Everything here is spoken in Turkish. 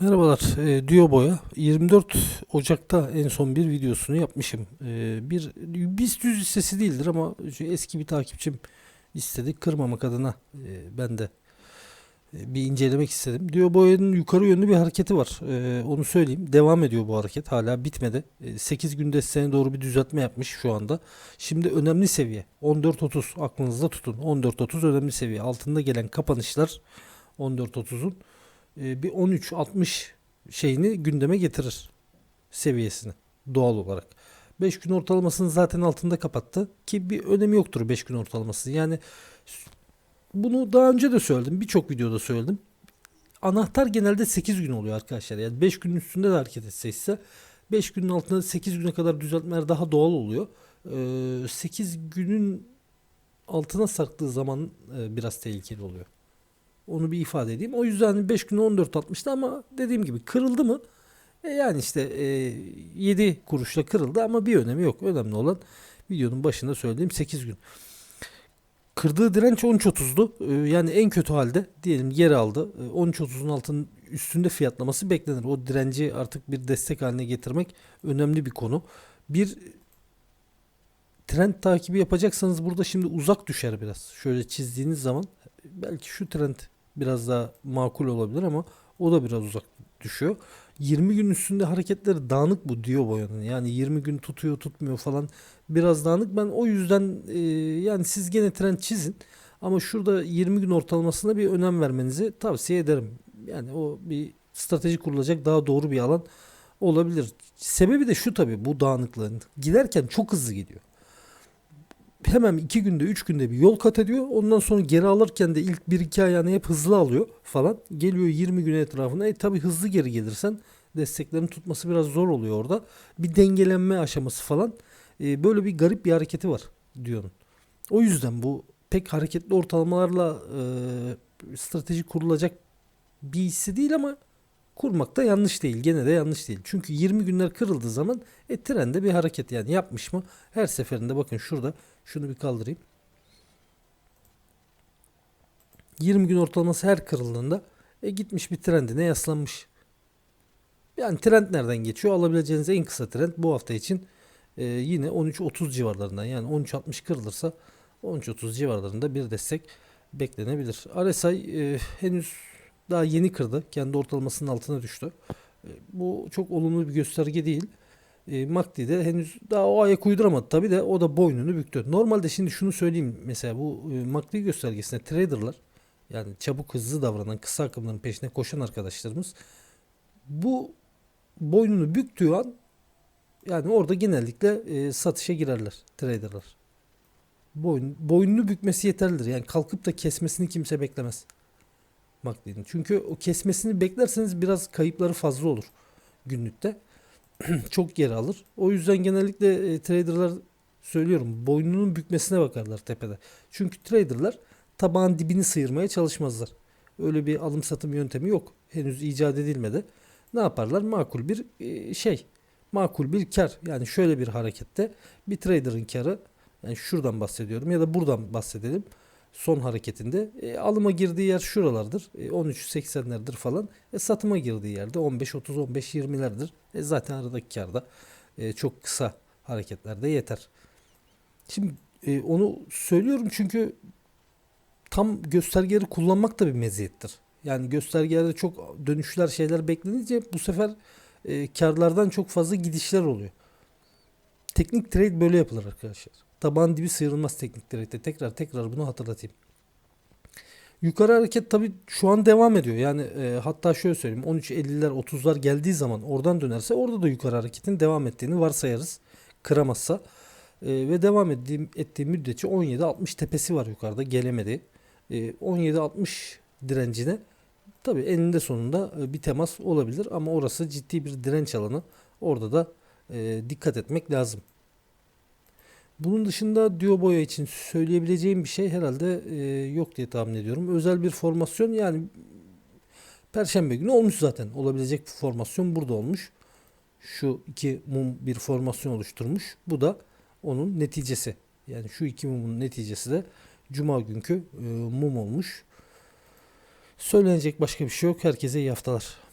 Merhabalar, e, Diyo Boya. 24 Ocak'ta en son bir videosunu yapmışım. E, bir BIST 100 listesi değildir ama eski bir takipçim istedi. Kırmamak adına e, ben de e, bir incelemek istedim. Diyo Boya'nın yukarı yönlü bir hareketi var. E, onu söyleyeyim. Devam ediyor bu hareket. Hala bitmedi. E, 8 günde sene doğru bir düzeltme yapmış şu anda. Şimdi önemli seviye 14.30 aklınızda tutun. 14.30 önemli seviye. Altında gelen kapanışlar 14.30'un e, bir 13-60 şeyini gündeme getirir seviyesini doğal olarak. 5 gün ortalamasını zaten altında kapattı ki bir önemi yoktur 5 gün ortalaması. Yani bunu daha önce de söyledim. Birçok videoda söyledim. Anahtar genelde 8 gün oluyor arkadaşlar. Yani 5 günün üstünde de hareket etse ise 5 günün altında 8 güne kadar düzeltmeler daha doğal oluyor. Ee, 8 günün altına sarktığı zaman e, biraz tehlikeli oluyor. Onu bir ifade edeyim. O yüzden 5 gün 14 atmıştı ama dediğim gibi kırıldı mı? E yani işte e, 7 kuruşla kırıldı ama bir önemi yok. Önemli olan videonun başında söylediğim 8 gün. Kırdığı direnç 13.30'du. E, yani en kötü halde diyelim yer aldı. E, 13.30'un altının üstünde fiyatlaması beklenir. O direnci artık bir destek haline getirmek önemli bir konu. Bir trend takibi yapacaksanız burada şimdi uzak düşer biraz. Şöyle çizdiğiniz zaman belki şu trend biraz daha makul olabilir ama o da biraz uzak düşüyor. 20 gün üstünde hareketleri dağınık bu diyor boyanın. Yani 20 gün tutuyor tutmuyor falan biraz dağınık. Ben o yüzden e, yani siz gene trend çizin. Ama şurada 20 gün ortalamasına bir önem vermenizi tavsiye ederim. Yani o bir strateji kurulacak daha doğru bir alan olabilir. Sebebi de şu tabii bu dağınıklığın. Giderken çok hızlı gidiyor hemen 2 günde 3 günde bir yol kat ediyor. Ondan sonra geri alırken de ilk 1-2 ayağını hep hızlı alıyor falan. Geliyor 20 gün etrafına. E tabi hızlı geri gelirsen desteklerin tutması biraz zor oluyor orada. Bir dengelenme aşaması falan. E, böyle bir garip bir hareketi var diyorum. O yüzden bu pek hareketli ortalamalarla e, strateji kurulacak bir hissi değil ama kurmak da yanlış değil. Gene de yanlış değil. Çünkü 20 günler kırıldığı zaman e, trende bir hareket yani yapmış mı? Her seferinde bakın şurada şunu bir kaldırayım. 20 gün ortalaması her kırıldığında e, gitmiş bir trendine yaslanmış. Yani trend nereden geçiyor? Alabileceğiniz en kısa trend bu hafta için e, yine 13.30 civarlarından yani 13.60 kırılırsa 13.30 civarlarında bir destek beklenebilir. RSI e, henüz daha yeni kırdı. Kendi ortalamasının altına düştü. E, bu çok olumlu bir gösterge değil. E, MACD de henüz daha o ayak uyduramadı tabi de o da boynunu büktü. Normalde şimdi şunu söyleyeyim mesela bu e, MACD göstergesinde traderlar yani çabuk hızlı davranan kısa akımların peşine koşan arkadaşlarımız bu boynunu büktüğü an yani orada genellikle e, satışa girerler traderlar. Boyun, boynunu bükmesi yeterlidir. Yani kalkıp da kesmesini kimse beklemez. MACD'nin. Çünkü o kesmesini beklerseniz biraz kayıpları fazla olur günlükte. Çok geri alır. O yüzden genellikle e, traderlar söylüyorum boynunun bükmesine bakarlar tepede. Çünkü traderlar tabağın dibini sıyırmaya çalışmazlar. Öyle bir alım satım yöntemi yok. Henüz icat edilmedi. Ne yaparlar? Makul bir e, şey. Makul bir kar. Yani şöyle bir harekette bir trader'ın karı yani şuradan bahsediyorum ya da buradan bahsedelim son hareketinde e, alıma girdiği yer şuralardır. E, 13.80'lerdir falan. E, satıma girdiği yerde 15 30 15 20'lerdir. E, zaten aradaki karda e, çok kısa hareketlerde yeter. Şimdi e, onu söylüyorum çünkü tam göstergeleri kullanmak da bir meziyettir. Yani göstergelerde çok dönüşler şeyler beklenince bu sefer e, karlardan çok fazla gidişler oluyor. Teknik trade böyle yapılır arkadaşlar. Taban dibi sıyrılmaz teknik trade'de. Tekrar tekrar bunu hatırlatayım. Yukarı hareket tabi şu an devam ediyor. Yani e, hatta şöyle söyleyeyim 13.50'ler 30'lar geldiği zaman oradan dönerse orada da yukarı hareketin devam ettiğini varsayarız. Kıramazsa. E, ve devam ettiği, ettiği müddetçe 17.60 tepesi var yukarıda gelemedi. E, 17.60 direncine tabi eninde sonunda e, bir temas olabilir ama orası ciddi bir direnç alanı. Orada da e, dikkat etmek lazım. Bunun dışında Dio Boya için söyleyebileceğim bir şey herhalde e, yok diye tahmin ediyorum. Özel bir formasyon yani Perşembe günü olmuş zaten. Olabilecek bir formasyon burada olmuş. Şu iki mum bir formasyon oluşturmuş. Bu da onun neticesi. Yani şu iki mumun neticesi de Cuma günkü e, mum olmuş. Söylenecek başka bir şey yok. Herkese iyi haftalar.